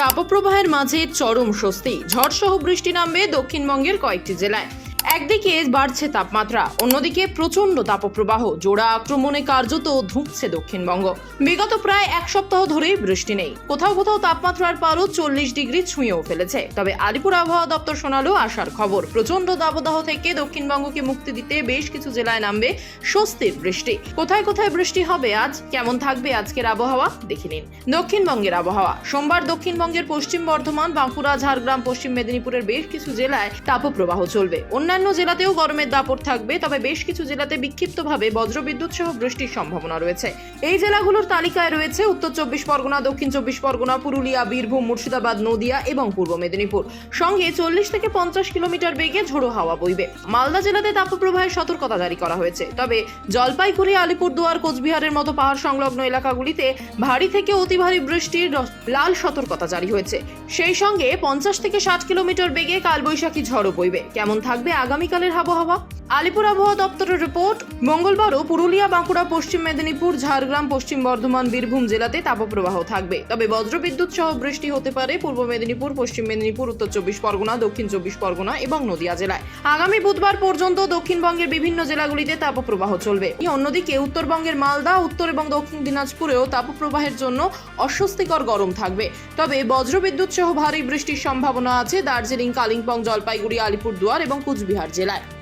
তাপপ্রবাহের মাঝে চরম স্বস্তি। ঝড়সহ বৃষ্টি নামবে দক্ষিণবঙ্গের কয়েকটি জেলায়। একদিকে বাড়ছে তাপমাত্রা, অন্যদিকে প্রচণ্ড তাপপ্রবাহ। জোড়া আক্রমণে কার্যত ধুঁকছে দক্ষিণবঙ্গ। বিগত প্রায় এক সপ্তাহ ধরেই বৃষ্টি নেই। কোথাও কোথাও তাপমাত্রার পারও চল্লিশ ডিগ্রি ছুঁয়েও ফেলেছে। তবে আলিপুর আবহাওয়া দপ্তর শোনালো আসার খবর। প্রচণ্ড দাবদাহ থেকে দক্ষিণবঙ্গকে মুক্তি দিতে বেশ কিছু জেলায় নামবে স্বস্তির বৃষ্টি। কোথায় কোথায় বৃষ্টি হবে আজ, কেমন থাকবে আজকের আবহাওয়া, দেখে নিন। দক্ষিণবঙ্গের আবহাওয়া। সোমবার দক্ষিণবঙ্গের পশ্চিম বর্ধমান, বাঁকুড়া, ঝাড়গ্রাম, পশ্চিম মেদিনীপুরের বেশ কিছু জেলায় তাপপ্রবাহ চলবে। অন্যান্য জেলাতেও গরমের দাপট থাকবে, তবে বেশ কিছু জেলাতে বিক্ষিপ্তভাবে বজ্রবিদ্যুৎ সহ বৃষ্টির সম্ভাবনা রয়েছে। এই জেলাগুলোর তালিকায় রয়েছে উত্তর চব্বিশ পরগনা, দক্ষিণ চব্বিশ পরগনা, পুরুলিয়া, বীরভূম, মুর্শিদাবাদ, নদিয়া এবং পূর্ব মেদিনীপুর। সঙ্গে চল্লিশ থেকে পঞ্চাশ কিলোমিটার বেগে ঝোড়ো হাওয়া বইবে। মালদা জেলাতে তাপপ্রবাহের সতর্কতা জারি করা হয়েছে। তবে জলপাইগুড়ি, আলিপুরদুয়ার, কোচবিহারের মতো পাহাড় সংলগ্ন এলাকাগুলিতে ভারী থেকে অতি ভারী বৃষ্টির লাল সতর্কতা জারি হয়েছে। সেই সঙ্গে পঞ্চাশ থেকে ষাট কিলোমিটার বেগে কালবৈশাখী ঝড়ও বইবে। কেমন থাকবে আগামীকালের আবহাওয়া। আলিপুর আবহাওয়া দপ্তরের রিপোর্ট মঙ্গলবারও পুরুলিয়া, বাঁকুড়া, পশ্চিম মেদিনীপুর, ঝাড়গ্রাম, পশ্চিম বর্ধমান, বীরভূম জেলাতে তাপপ্রবাহ থাকবে। তবে বজ্রবিদ্যুৎ সহ বৃষ্টি হতে পারে পূর্ব মেদিনীপুর, পশ্চিম মেদিনীপুর, উত্তর চব্বিশ পরগনা, দক্ষিণ চব্বিশ পরগনা এবং নদিয়া জেলায়। আগামী বুধবার পর্যন্ত দক্ষিণবঙ্গের বিভিন্ন জেলাগুলিতে তাপপ্রবাহ চলবে। অন্যদিকে উত্তরবঙ্গের মালদা, উত্তর এবং দক্ষিণ দিনাজপুরেও তাপপ্রবাহের জন্য অস্বস্তিকর গরম থাকবে। তবে বজ্রবিদ্যুৎ সহ ভারী বৃষ্টির সম্ভাবনা আছে। দার্জিলিং, কালিম্পং, জলপাইগুড়ি, আলিপুরদুয়ার এবং কুচবিহার। জেলায়